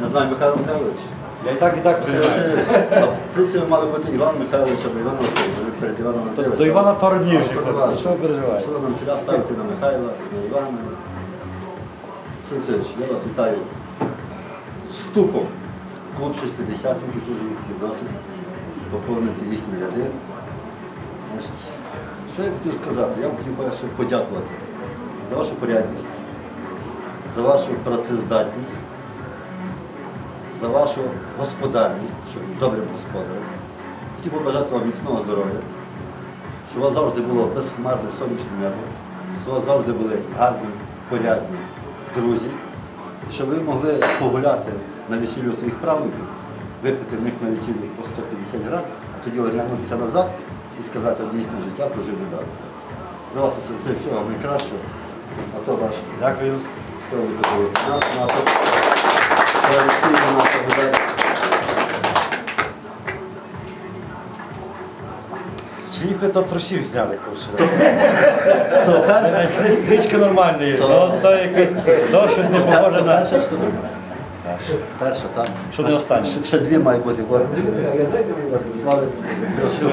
Не знаю, Михайло Михайлович. Я і так, і так приймаю. А в принципі мали бути Іван Михайлович або Іван Васильович. Перед Іваном Васильовичем. До Івана пару днів ще, хлопці, що ви переживаєте? Що нам селя ставити на Михайла, на Івана. Васильович, я вас вітаю вступом. в Клуб шестидесятників, дуже їхній досвід. Поповнити їхні ряди. Значить, що я б хотів сказати? Я б хотів перше подякувати за вашу порядність, за вашу працездатність, за вашу господарність, щоб добрим господарем. Хотів побажати вам міцного здоров'я, щоб у вас завжди було безхмарне сонячне небо, щоб у вас завжди були гарні, порядні друзі, щоб ви могли погуляти на весіллю своїх правнуків, випити в них на весіллі по 150 грам, а тоді оглянутися назад і сказати, дійсно життя прожив недавно. За вас все всього найкращого, а то ваш Дякую. Нас на Чиїх ви то трусів зняли, хочу. То нормальна є. То- то якось, то щось не похоже на... перше, що друге. Перше, так. Що не останнє. Ще, ще дві має бути.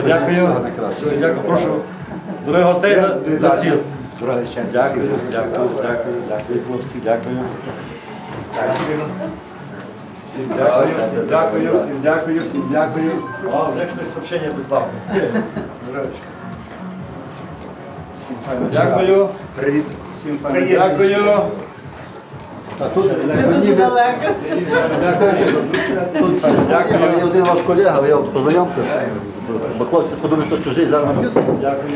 Дякую. Дякую, прошу. Дорогі гостей за- за сіл. Здоров'я, щастя. Дякую, дякую, дякую, дякую, хлопці, дякую. Всім дякую, всім дякую, всім дякую, всім дякую. О, вже хтось сообщення прислав. Всім файно дякую. Привіт. Всім файно дякую. А тут ви- тут Дякую. один ваш колега, ви його познайомте. Бо хлопці подумають, що чужий зараз. Дякую.